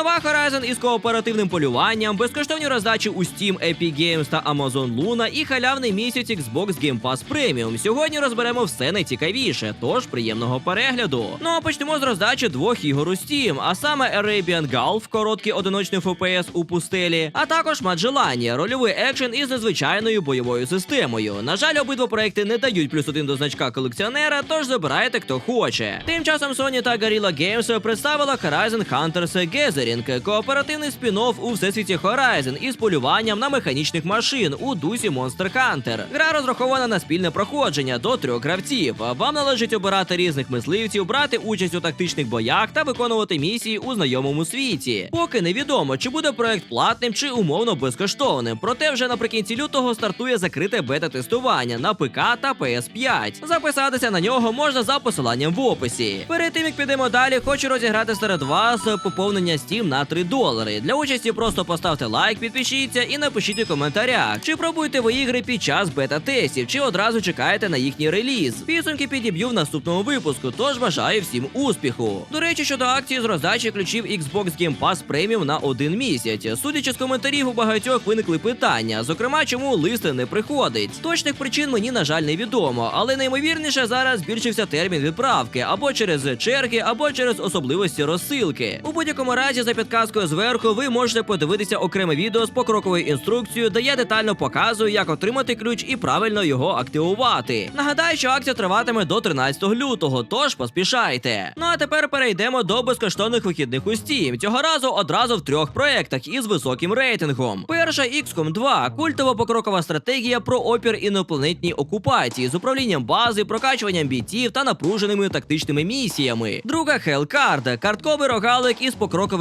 Нова Horizon із кооперативним полюванням, безкоштовні роздачі у Steam, Epic Games та Amazon Luna і халявний місяць Xbox Game Pass Premium. Сьогодні розберемо все найцікавіше, тож приємного перегляду. Ну а почнемо з роздачі двох ігор у Steam, а саме Arabian Gulf, короткий одиночний FPS у пустелі, а також Magellan, рольовий екшен із незвичайною бойовою системою. На жаль, обидва проекти не дають плюс один до значка колекціонера, тож забирайте хто хоче. Тим часом Sony та Guerrilla Games представила Horizon Hunters Gathering, кооперативний спін-офф у всесвіті Horizon із полюванням на механічних машин у дусі Monster Hunter. Гра розрахована на спільне проходження до трьох гравців. Вам належить обирати різних мисливців, брати участь у тактичних боях та виконувати місії у знайомому світі. Поки невідомо, чи буде проект платним чи умовно безкоштовним. Проте вже наприкінці лютого стартує закрите бета-тестування на ПК та PS5. Записатися на нього можна за посиланням в описі. Перед тим як підемо далі, хочу розіграти серед вас поповнення Steam на 3 долари. Для участі просто поставте лайк, підпишіться і напишіть у коментарях, чи пробуєте ви ігри під час бета-тестів, чи одразу чекаєте на їхній реліз. Підсумки підіб'ю в наступному випуску, тож бажаю всім успіху. До речі, щодо акції з роздачі ключів Xbox Game Pass Premium на один місяць. Судячи з коментарів, у багатьох виникли питання, зокрема, чому лист не приходить. Точних причин мені, на жаль, невідомо, але наймовірніше зараз збільшився термін відправки або через черги, або через особливості розсилки. У будь-якому разі, за підказкою зверху, ви можете подивитися окреме відео з покроковою інструкцією, де я детально показую, як отримати ключ і правильно його активувати. Нагадаю, що акція триватиме до 13 лютого, тож поспішайте. Ну а тепер перейдемо до безкоштовних вихідних у Steam. Цього разу одразу в трьох проектах із високим рейтингом. Перша XCOM 2 культова покрокова стратегія про опір інопланетній окупації з управлінням бази, прокачуванням бійців та напруженими тактичними місіями. Друга Hellcard – картковий рогалик із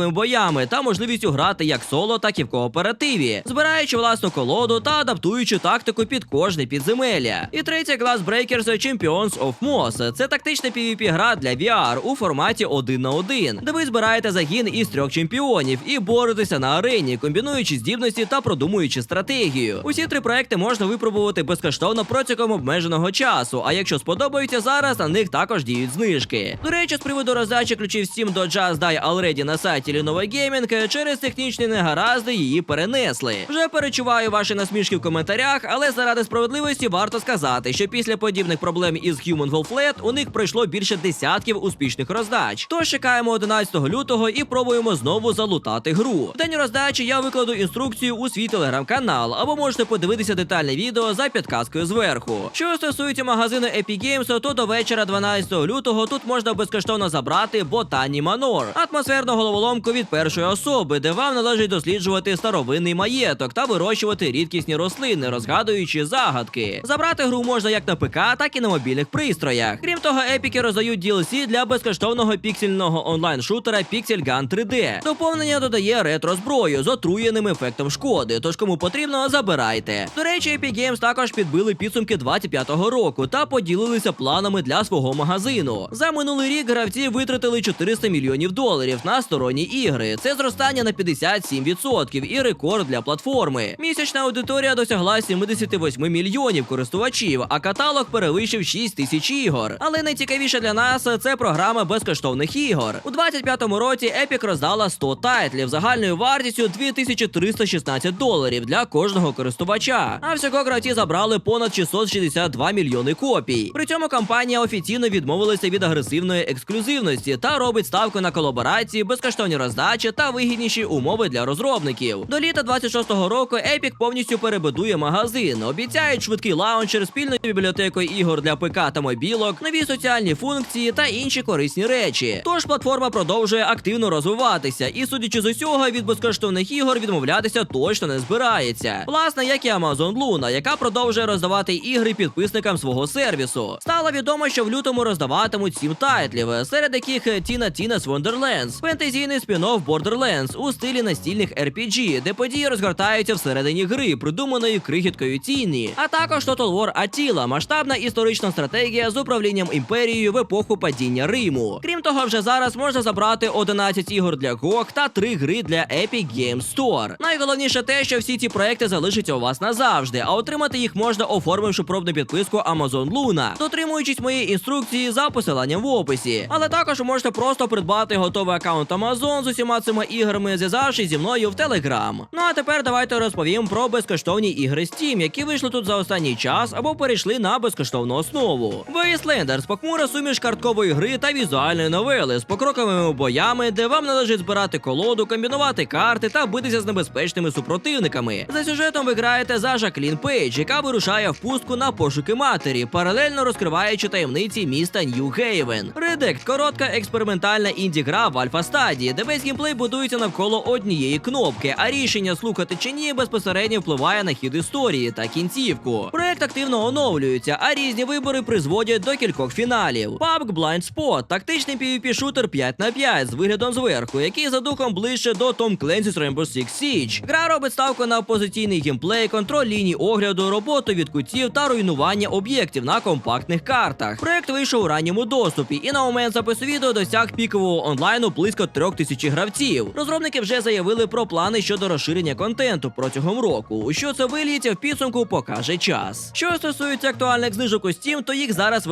покроковими боями та можливістю грати як соло, так і в кооперативі, збираючи власну колоду та адаптуючи тактику під кожне підземелля. І третя Glass Breakers Champions of Moss – це тактична PvP гра для VR у форматі 1 на 1, де ви збираєте загін із трьох чемпіонів і боретеся на арені, комбінуючи здібності та продумуючи стратегію. Усі три проекти можна випробувати безкоштовно протягом обмеженого часу. А якщо сподобаються зараз, на них також діють знижки. До речі, з приводу роздачі ключів Steam до Just Die Already на сайті Lenovo Gaming через технічні негаразди її перенесли. Вже перечуваю ваші насмішки в коментарях, але заради справедливості варто сказати, що після подібних проблем із Human Wolf Flat у них пройшло більше десятків успішних роздач. Тож чекаємо 11 лютого і пробуємо знову залутати гру. В день роздачі я викладу інструкцію у свій телеграм-канал, або можете подивитися детальне відео за підказкою зверху. Що стосується магазину Epic Games, то до вечора 12 лютого тут можна безкоштовно забрати Ботані Манор, атмосферну головоломку від першої особи, де вам належить досліджувати старовинний маєток та вирощувати рідкісні рослини, розгадуючи загадки. Забрати гру можна як на ПК, так і на мобільних пристроях. Крім того, епіки роздають DLC для безкоштовного піксельного онлайн-шутера Pixel Gun 3D. Доповнення додає ретро зброю з отруєним ефектом шкоди. Тож кому потрібно, забирайте. До речі, Epic Games також підбили підсумки 25-го року та поділилися планами для свого магазину. За минулий рік гравці витратили 400 мільйонів доларів на сторонні ігри. Це зростання на 57% і рекорд для платформи. Місячна аудиторія досягла 78 мільйонів користувачів, а каталог перевищив 6 тисяч ігор. Але найцікавіше для нас це програма безкоштовних ігор. У 25-му році Epic роздала 100 тайтлів загальною вартістю 2316 доларів для кожного користувача. А всього гравці забрали понад 662 мільйони копій. При цьому компанія офіційно відмовилася від агресивної ексклюзивності та робить ставку на колаборації, безкоштовні роздачі та вигідніші умови для розробників. До літа 26-го року Epic повністю перебудує магазин, обіцяють швидкий лаунчер, спільну бібліотеку ігор для ПК та мобілок, нові соціальні функції та інші корисні речі. Тож платформа продовжує активно розвиватися, і судячи з усього, від безкоштовних ігор відмовлятися точно не збирається. Власне, як і Amazon Luna, яка продовжує роздавати ігри підписникам свого сервісу. Стало відомо, що в лютому роздаватимуть сім тайтлів, серед яких Tina Tina's Wonderlands, фентезійний спін-офф Borderlands у стилі настільних RPG, де події розгортаються всередині гри, придуманої крихіткою Тіні, а також Total War Attila, масштабна історична стратегія з управлінням імперією в епоху падіння Риму. Крім того, вже зараз можна забрати 11 ігор для GOG та 3 гри для Epic Games Store. Найголовніше те, що всі ці проекти залишаться у вас назавжди, а отримати їх можна оформивши пробну підписку Amazon Luna, дотримуючись моєї інструкції за посиланням в описі. Але також можете просто придбати готовий аккаунт Amazon з усіма цими іграми, зв'язавшись зі мною в Телеграм. Ну а тепер давайте розповім про безкоштовні ігри Steam, які вийшли тут за останній час або перейшли на безкоштовну основу. Wastelanders – похмура суміш карткової гри та візуальної новели з покроковими боями, де вам належить збирати колоду, комбінувати карти та битися з небезпечними супротивниками. За сюжетом ви граєте за Жаклін Пейдж, яка вирушає в пустку на пошуки матері, паралельно розкриваючи таємниці міста Нью-Гейвен. Редект коротка експериментальна інді-гра в альфа стадії, де весь геймплей будується навколо однієї кнопки, а рішення слухати чи ні безпосередньо впливає на хід історії та кінцівку. Проект активно оновлюється, а різні вибори призводять до кількох фіналів. PUBG Blind Spot – тактичний PvP шутер 5 на 5 з виглядом зверху, який за духом ближче до Tom Clancy's Rainbow Six Siege. Гра робить ставку на позиційний геймплей, контроль ліній огляду, роботу від кутів та руйнування об'єктів на компактних картах. Проект вийшов у ранньому доступі і на момент запису відео досяг пікового онлайну близько трьох тисяч гравців. Розробники вже заявили про плани щодо розширення контенту протягом року. У що це виліється в підсумку, покаже час. Що стосується актуальних знижок у Steam, то їх зараз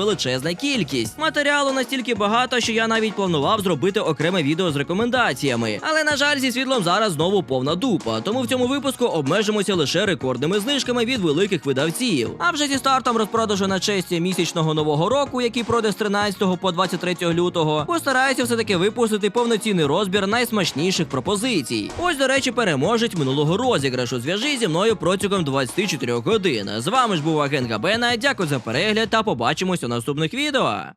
величезна кількість. Матеріалу настільки багато, що я навіть планував зробити окреме відео з рекомендаціями. Але на жаль, зі світлом зараз знову повна дупа. Тому в цьому випуску обмежимося лише рекордними знижками від великих видавців. А вже зі стартом розпродажу на честь місячного нового року, який пройде з 13 по 23 лютого, постараюся все таки випустити повноцінний розбір найсмачніших пропозицій. Ось, до речі, переможець минулого розіграшу. Зв'яжи зі мною протягом 24 годин. З вами ж був агент Габена. Дякую за перегляд та побачимось у наступних відео.